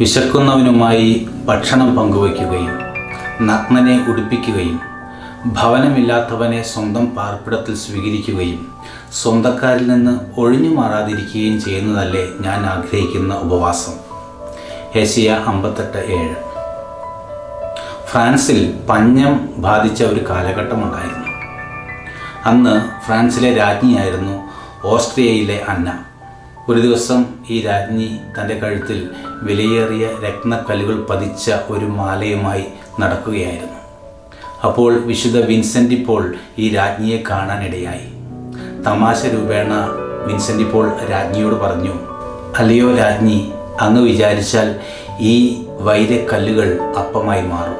വിശക്കുന്നവനുമായി ഭക്ഷണം പങ്കുവയ്ക്കുകയും നഗ്നനെ ഉടുപ്പിക്കുകയും ഭവനമില്ലാത്തവനെ സ്വന്തം പാർപ്പിടത്തിൽ സ്വീകരിക്കുകയും സ്വന്തക്കാരിൽ നിന്ന് ഒഴിഞ്ഞു മാറാതിരിക്കുകയും ചെയ്യുന്നതല്ലേ ഞാൻ ആഗ്രഹിക്കുന്ന ഉപവാസം. ഏഷ്യ അമ്പത്തെട്ട് ഏഴ്. ഫ്രാൻസിൽ പഞ്ഞം ബാധിച്ച ഒരു കാലഘട്ടമുണ്ടായിരുന്നു. അന്ന് ഫ്രാൻസിലെ രാജ്ഞിയായിരുന്നു ഓസ്ട്രിയയിലെ അന്ന. ഒരു ദിവസം ഈ രാജ്ഞി തന്റെ കഴുത്തിൽ വിലയേറിയ രത്നക്കല്ലുകൾ പതിച്ച ഒരു മാലയുമായി നടക്കുകയായിരുന്നു. അപ്പോൾ വിശുദ്ധ വിൻസെന്റ് പോൾ ഈ രാജ്ഞിയെ കാണാനിടയായി. തമാശ രൂപേണ വിൻസെന്റ് പോൾ രാജ്ഞിയോട് പറഞ്ഞു അല്ലയോ രാജ്ഞി അങ്ങ് വിചാരിച്ചാൽ ഈ വൈരക്കല്ലുകൾ അപ്പമായി മാറും.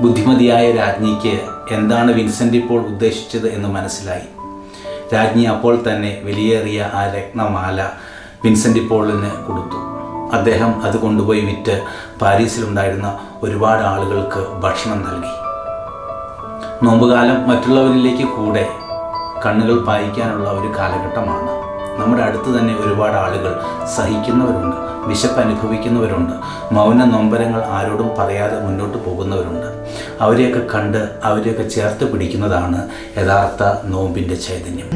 ബുദ്ധിമതിയായ രാജ്ഞിക്ക് എന്താണ് വിൻസെന്റ് ഇപ്പോൾ ഉദ്ദേശിച്ചത് എന്ന് മനസ്സിലായി. രാജ്ഞി അപ്പോൾ തന്നെ വിലയേറിയ ആ രത്നമാല വിൻസെന്റ് പോളിന് കൊടുത്തു. അദ്ദേഹം അത് കൊണ്ടുപോയി വിറ്റ് പാരീസിലുണ്ടായിരുന്ന ഒരുപാട് ആളുകൾക്ക് ഭക്ഷണം നൽകി. നോമ്പുകാലം മറ്റുള്ളവരിലേക്ക് കൂടെ കണ്ണുകൾ പായിക്കാനുള്ള ഒരു കാലഘട്ടമാണ്. നമ്മുടെ അടുത്ത് തന്നെ ഒരുപാട് ആളുകൾ സഹിക്കുന്നവരുണ്ട് വിശപ്പ് അനുഭവിക്കുന്നവരുണ്ട് മൗന നൊമ്പരങ്ങൾ ആരോടും പറയാതെ മുന്നോട്ട് പോകുന്നവരുണ്ട്. അവരെയൊക്കെ കണ്ട് അവരെയൊക്കെ ചേർത്ത് പിടിക്കുന്നതാണ് യഥാർത്ഥ നോമ്പിന്റെ ചൈതന്യം.